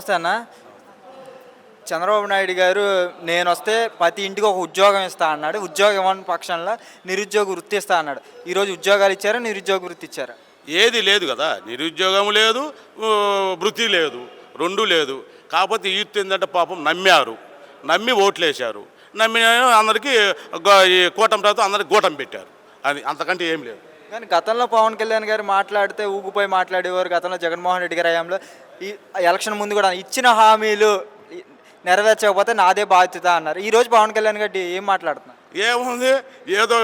నమస్తే అన్న చంద్రబాబు నాయుడు గారు నేను వస్తే ప్రతి ఇంటికి ఒక ఉద్యోగం ఇస్తా అన్నాడు. ఉద్యోగం ఇవ్వని పక్షంలో నిరుద్యోగ వృత్తి ఇస్తా అన్నాడు. ఈరోజు ఉద్యోగాలు ఇచ్చారా? నిరుద్యోగ వృత్తి ఇచ్చారా? ఏది లేదు కదా. నిరుద్యోగం లేదు వృత్తి లేదు రెండు లేదు. కాకపోతే యూత్ ఏంటంటే పాపం నమ్మారు. నమ్మి ఓట్లేశారు. నమ్మి అందరికీ ఈ కూటమి తర్వాత అందరికి గూటం పెట్టారు. అది అంతకంటే ఏం లేదు. కానీ గతంలో పవన్ కళ్యాణ్ గారు మాట్లాడితే ఊగిపోయి మాట్లాడేవారు గతంలో జగన్మోహన్ రెడ్డి గారి హయాంలో. ఈ ఎలక్షన్ ముందు కూడా ఇచ్చిన హామీలు నెరవేర్చకపోతే నాదే బాధ్యత అన్నారు. ఈ రోజు పవన్ కళ్యాణ్ గారి ఏం మాట్లాడుతున్నారు? ఏముంది? ఏదో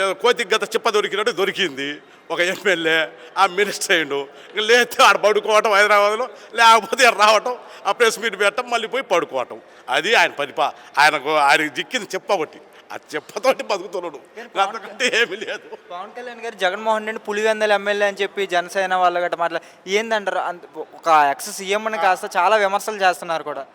ఏదో కోతికి గత చిప్ప దొరికినట్టు దొరికింది. ఒక ఎమ్మెల్యే ఆ మినిస్టర్ అయ్యిండు ఇంక ఆడ పడుకోవటం హైదరాబాద్లో లేకపోతే రావటం ఆ ప్రెస్ మీట్ పెట్టడం మళ్ళీ పోయి పడుకోవటం. అది ఆయన పరిపా ఆయనకు ఆయనకు జిక్కింది చెప్ప ఒకటి. ఆ చెప్పతోటి బతుకుతున్నాడు. అంతకంటే ఏమీ లేదు. పవన్ కళ్యాణ్ గారు జగన్మోహన్ రెడ్డి పులివెందల ఎమ్మెల్యే అని చెప్పి జనసేన వాళ్ళ గట్ట మాట్లా ఏందంటారు? అంత ఒక ఎక్స్ సీఎం అని కాస్త చాలా విమర్శలు చేస్తున్నారు కూడా.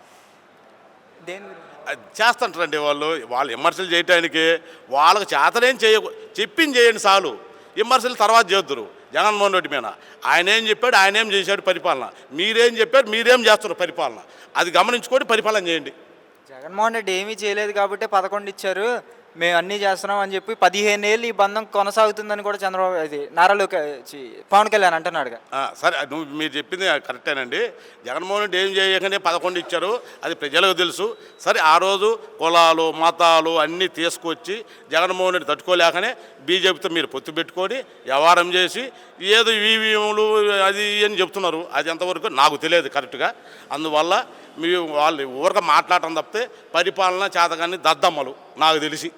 దేని? అది చేస్తుంటారండి వాళ్ళు. వాళ్ళు విమర్శలు చేయటానికి వాళ్ళకి చేతనేం చేయ చెప్పింది చేయండి చాలు. విమర్శలు తర్వాత చేద్దరు. జగన్మోహన్ రెడ్డి మీద. ఆయన ఏం చెప్పాడు ఆయన ఏం చేశాడు పరిపాలన. మీరేం చెప్పారు మీరేం చేస్తున్నారు పరిపాలన. అది గమనించుకొని పరిపాలన చేయండి. జగన్మోహన్ రెడ్డి ఏమీ చేయలేదు కాబట్టి పదకొండు ఇచ్చారు. మేము అన్నీ చేస్తున్నాం అని చెప్పి పదిహేను ఏళ్ళు ఈ బంధం కొనసాగుతుందని కూడా చంద్రబాబు ఇది నారాలోకి చి, పవన్ కళ్యాణ్ అంటున్నాడుగా. సరే అది నువ్వు మీరు చెప్పింది కరెక్టేనండి. జగన్మోహన్ రెడ్డి ఏం చేయకనే పదకొండు ఇచ్చారు అది ప్రజలకు తెలుసు. సరే ఆ రోజు కులాలు మతాలు అన్నీ తీసుకొచ్చి జగన్మోహన్ రెడ్డి తట్టుకోలేకనే బీజేపీతో మీరు పొత్తు పెట్టుకొని వ్యవహారం చేసి ఏదో ఈవీఎంలు అది అని చెప్తున్నారు. అది ఎంతవరకు నాకు తెలియదు కరెక్ట్గా. అందువల్ల మీ వాళ్ళు ఊరక మాట్లాడటం తప్పితే పరిపాలన చేతగాని దద్దమ్మలు. నాకు తెలిసి.